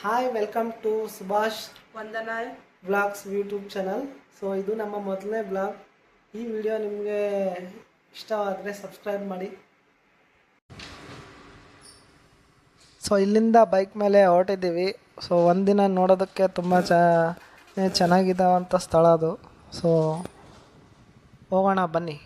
Hi welcome to Subhash Vandana. Blogs YouTube channel so ಇದು ನಮ್ಮ ಮೊದಲನೇ ಬ್ಲಾಗ್ ಈ ವಿಡಿಯೋ ನಿಮಗೆ ಇಷ್ಟವಾದರೆ ಸಬ್ಸ್ಕ್ರೈಬ್ ಮಾಡಿ. ಸೊ ಇಲ್ಲಿಂದ ಬೈಕ್ ಮೇಲೆ ಹೊರಟಿದ್ದೀವಿ. ಸೊ ಒಂದಿನ ನೋಡೋದಕ್ಕೆ ತುಂಬ ಚ ಚೆನ್ನಾಗಿದ್ದಾವಂಥ ಸ್ಥಳ ಅದು. ಸೊ ಹೋಗೋಣ ಬನ್ನಿ.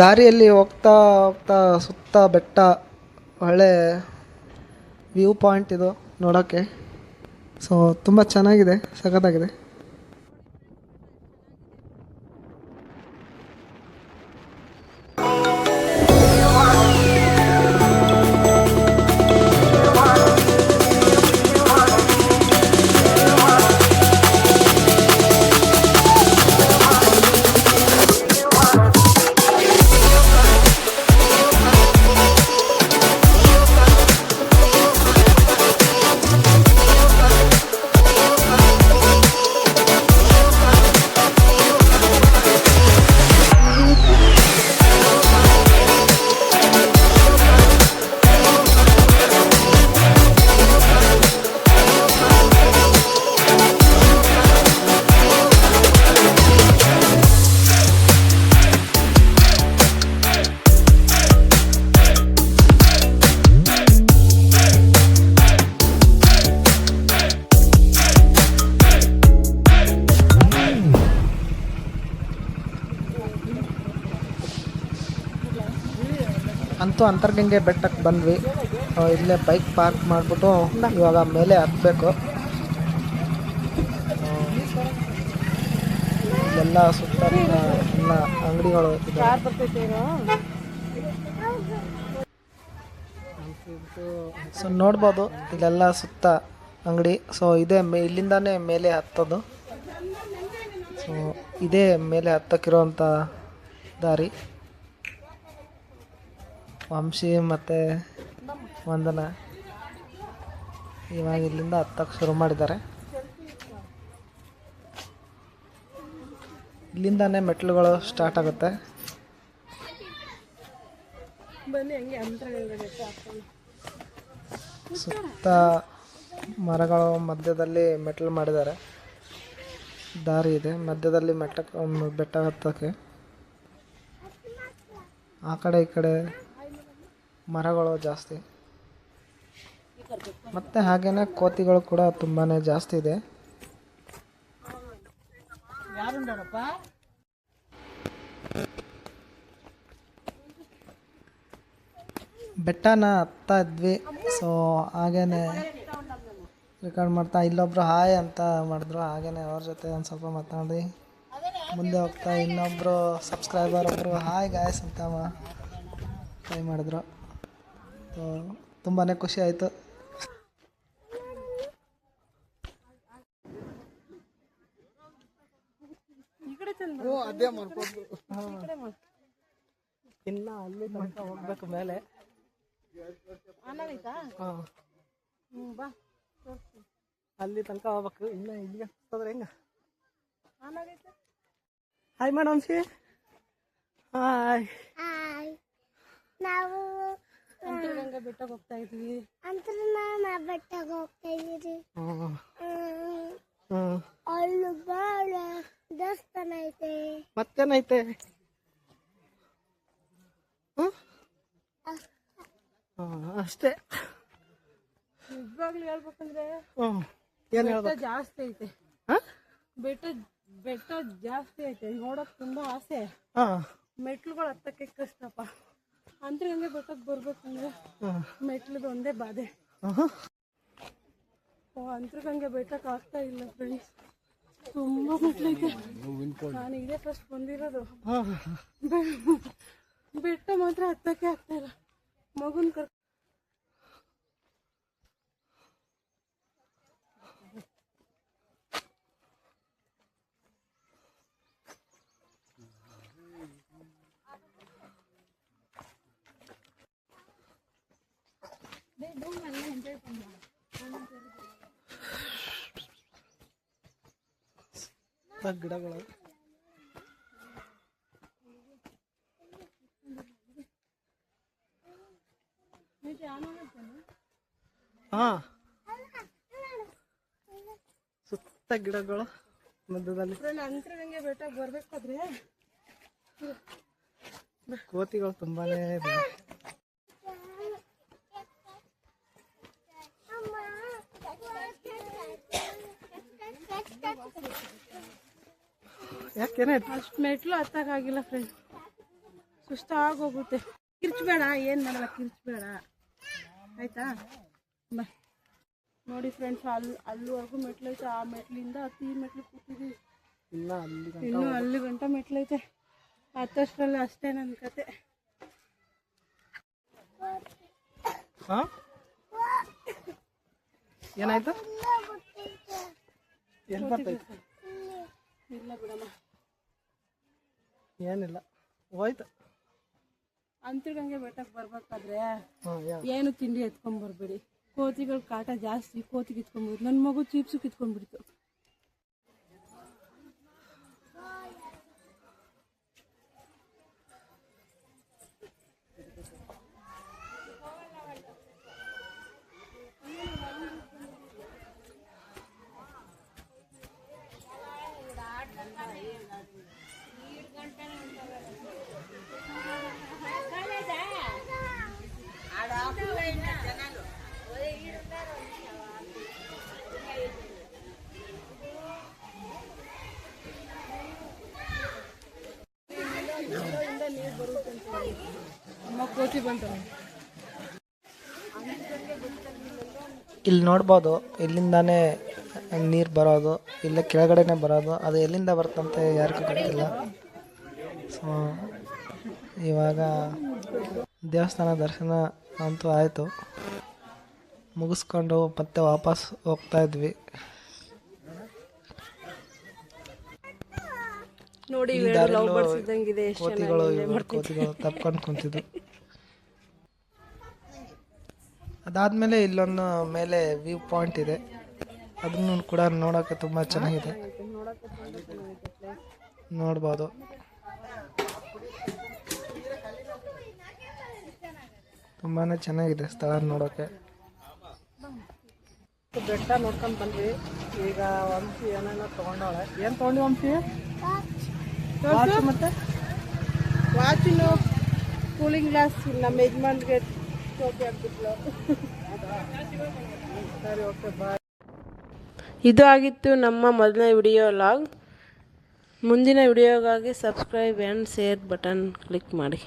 ದಾರಿಯಲ್ಲಿ ಹೋಗ್ತಾ ಹೋಗ್ತಾ ಸುತ್ತ ಬೆಟ್ಟ ಒಳ್ಳೆ ವ್ಯೂ ಪಾಯಿಂಟ್ ಇದು ನೋಡೋಕ್ಕೆ. ಸೊ ತುಂಬ ಚೆನ್ನಾಗಿದೆ ಸಖತ್ತಾಗಿದೆ. ಅಂತೂ ಅಂತರ್ಗಂಗೆ ಬೆಟ್ಟಕ್ಕೆ ಬಂದ್ವಿ. ಇಲ್ಲೇ ಬೈಕ್ ಪಾರ್ಕ್ ಮಾಡಿಬಿಟ್ಟು ಇವಾಗ ಮೇಲೆ ಹತ್ತಬೇಕು ಎಲ್ಲ ಸುತ್ತ ಎಲ್ಲ ಅಂಗಡಿಗಳು ಸೊ ನೋಡ್ಬೋದು. ಇಲ್ಲೆಲ್ಲ ಸುತ್ತ ಅಂಗಡಿ. ಸೊ ಇದೇ ಮೇ ಇಲ್ಲಿಂದಾನೇ ಮೇಲೆ ಹತ್ತೋದು. ಸೊ ಇದೇ ಮೇಲೆ ಹತ್ತಕ್ಕಿರೋಂಥ ದಾರಿ. ವಂಶಿ ಮತ್ತು ವಂದನ. ಇವಾಗ ಇಲ್ಲಿಂದ ಹತ್ತಕ್ಕೆ ಶುರು ಮಾಡಿದ್ದಾರೆ. ಇಲ್ಲಿಂದಾನೇ ಮೆಟ್ಲುಗಳು ಸ್ಟಾರ್ಟ್ ಆಗುತ್ತೆ. ಸುತ್ತ ಮರಗಳ ಮಧ್ಯದಲ್ಲಿ ಮೆಟ್ಲು ಮಾಡಿದ್ದಾರೆ. ದಾರಿ ಇದೆ ಮಧ್ಯದಲ್ಲಿ ಮೆಟ್ಟ ಬೆಟ್ಟ ಹತ್ತಕ್ಕೆ. ಆ ಕಡೆ ಈ ಕಡೆ ಮರಗಳು ಜಾಸ್ತಿ. ಮತ್ತು ಹಾಗೆಯೇ ಕೋತಿಗಳು ಕೂಡ ತುಂಬಾ ಜಾಸ್ತಿ ಇದೆ. ಬೆಟ್ಟನ ಹತ್ತಾ ಇದ್ವಿ. ಸೊ ಹಾಗೇ ರೆಕಾರ್ಡ್ ಮಾಡ್ತಾ ಇಲ್ಲೊಬ್ರು ಹಾಯ್ ಅಂತ ಮಾಡಿದ್ರು. ಹಾಗೇ ಅವ್ರ ಜೊತೆ ಒಂದು ಸ್ವಲ್ಪ ಮಾತಾಡಿ. ಮುಂದೆ ಹೋಗ್ತಾ ಇನ್ನೊಬ್ಬರು ಸಬ್ಸ್ಕ್ರೈಬರ್ ಒಬ್ಬರು ಹಾಯ್ ಗಾಯಸ್ ಅಂತ ಟ್ರೈ ಮಾಡಿದ್ರು. ತುಂಬಾ ಖುಷಿ ಆಯಿತು. ಇನ್ನ ಅಲ್ಲಿ ತನಕ ಹೋಗ್ಬೇಕು ಮೇಲೆ. ಆನಾಗೈತಾ ಹಾಂ. ಬಾ. ಅಲ್ಲಿ ತನಕ ಹೋಗ್ಬೇಕು. ಇನ್ನ ಇಲ್ಲಿಗೆ ಹೋದ್ರೆ ಹೆಂಗ? ಆನಾಗೈತೆ ಹಾಯ್ ಮೇಡಮ್ ಸಿ ಹಾಯ್ ಹಾಯ್ ನಾವು ಅಂತರಗಂಗೆ ಬೆಟ್ಟಕ್ಕೆ ಹೋಗ್ತಾ ಇದ್ವಿ. ಅಂತರ್ನಾನ ಬೆಟ್ಟಕ್ಕೆ ಹೋಗ್ತಾ ಇದೀರಿ ಅಲ್ಲಿ ಬಾಳ ದೇವಸ್ಥಾನ ಐತೆ. ಮತ್ತೇನೈತೆ ಅಷ್ಟೇ. ನಿಜವಾಗ್ಲೂ ಹೇಳ್ಬೇಕಂದ್ರೆ ಏನು ಬೆಟ್ಟ ಹೇಳ್ಬೇಕು? ಜಾಸ್ತಿ ಐತೆ. ಹಾಂ? ಬೆಟ್ಟ ಬೆಟ್ಟ ಜಾಸ್ತಿ ಐತೆ. ನೋಡಕ್ ತುಂಬಾ ಆಸೆ. ಹಾಂ. ಮೆಟ್ಲುಗಳು ಹತ್ತಕ್ಕೆ ಕಷ್ಟಪ್ಪ. ಅಂತರಗಂಗೆ ಬರ್ತಕ್ಕೆ ಬರ್ಬೇಕಂದ್ರೆ ಮೆಟ್ಲದ ಒಂದೇ ಬಾಧೆ. ಓ ಅಂತರಗಂಗೆ ಬೆಟ್ಟಕ್ಕೆ ಆಗ್ತಾ ಇಲ್ಲ ಫ್ರೆಂಡ್ಸ್ ತುಂಬಾ ಮೆಟ್ಲೈತೆ ನಾನು ಇದೇ ಫಸ್ಟ್ ಬಂದಿರೋದು. ಬೆಟ್ಟ ಮಾತ್ರ ಹತ್ತಕ್ಕೆ ಆಗ್ತಾ ಇಲ್ಲ. ಮಗುನ್ ಗಿಡಗಳು ಹಾ ಸುತ್ತ ಗಿಡಗಳು ಮಧ್ಯದಲ್ಲಿ ಕೋತಿಗಳು ತುಂಬಾನೇ ಫಸ್ಟ್ ಅಷ್ಟು ಮೆಟ್ಲು ಹತ್ತಕ್ಕಾಗಿಲ್ಲ ಫ್ರೆಂಡ್ ಸುಸ್ತಾಗೋಗುತ್ತೆ ಕಿರ್ಚ್ಬೇಡ ಏನು ಮಾಡಲ್ಲ ಕಿರ್ಚ್ಬೇಡ. ಆಯ್ತಾ? ಬಾ. ನೋಡಿ ಫ್ರೆಂಡ್ಸ್ ಅಲ್ಲಿ ಅಲ್ಲಿವರೆಗೂ ಮೆಟ್ಲೈತೆ. ಆ ಮೆಟ್ಲಿಂದ ಈ ಮೆಟ್ಲು ಕೂತಿದ್ದೀವಿ ಇಲ್ಲ ಅಲ್ಲಿ ಇನ್ನು ಅಲ್ಲಿ ಗಂಟ ಮೆಟ್ಲೈತೆ. ಹತ್ತಷ್ಟರಲ್ಲಿ ಅಷ್ಟೇ ನನ್ನ ಕತೆ. ಏನಾಯ್ತು? ಎಲ್ಲಿ ಬರ್ತೈತೆ ಇಲ್ಲ ಬಿಡಮ್ಮ. ಏನಿಲ್ಲ. ಹೋಯ್ತು. ಅಂತರ್ಗಂಗೆ ಬೆಟ್ಟಕ್ಕೆ ಬರ್ಬೇಕಾದ್ರೆ ಏನು ತಿಂಡಿ ಎತ್ಕೊಂಡ್ ಬರ್ಬೇಡಿ. ಕೋತಿಗಳ ಕಾಟ ಜಾಸ್ತಿ ಕೋತಿ ಇತ್ಕೊಂಡ್ಬಿಡ್ತು ನನ್ನ ಮಗು ಚೀಪ್ಸು ಕಿತ್ಕೊಂಡ್ಬಿಡ್ತು. ಇಲ್ಲಿ ನೋಡ್ಬೋದು ಇಲ್ಲಿಂದಾನೇ ನೀರು ಬರೋದು ಇಲ್ಲೇ ಕೆಳಗಡೆನೆ ಬರೋದು ಅದು ಎಲ್ಲಿಂದ ಬರ್ತಂತೆ ಯಾರಿಗೂ ಗೊತ್ತಿಲ್ಲ. ಸೊ ಇವಾಗ ದೇವಸ್ಥಾನ ದರ್ಶನ ಅಂತೂ ಆಯಿತು. ಮುಗಿಸ್ಕೊಂಡು ಮತ್ತೆ ವಾಪಸ್ ಹೋಗ್ತಾ ಇದ್ವಿ. ನೋಡಿ ಕೋತಿಗಳು ತಪ್ಕೊಂಡು ಕುಂತಿದ್ವು ಅದಾದಮೇಲೆ ಇಲ್ಲೊಂದು ಮೇಲೆ ವ್ಯೂ ಪಾಯಿಂಟ್ ಇದೆ. ಅದನ್ನು ಕೂಡ ನೋಡೋಕೆ ತುಂಬ ಚೆನ್ನಾಗಿದೆ. ನೋಡ್ಬೋದು. ತುಂಬಾ ಚೆನ್ನಾಗಿದೆ ಸ್ಥಳ ನೋಡೋಕೆ. ಬೆಟ್ಟ ನೋಡ್ಕೊಂಡು ಬಂದ್ವಿ. ಈಗ ವಂಶಿ ಏನೇನೋ ತೊಗೊಂಡವಳೆ. ಏನು ತೊಗೊಂಡು ವಂಶಿ? ವಾಚ್. ಮತ್ತೆ? ವಾಚಿನ ಕೂಲಿಂಗ್ ಗ್ಲಾಸ್ ನಮ್ಮ ಯಜಮಾನ್ಗೆ ಇದು ಆಗಿತ್ತು ನಮ್ಮ ಮೊದಲನೇ ವಿಡಿಯೋ ಲಾಗ್. ಮುಂದಿನ ವಿಡಿಯೋಗಾಗಿ subscribe and share button click ಮಾಡಿ.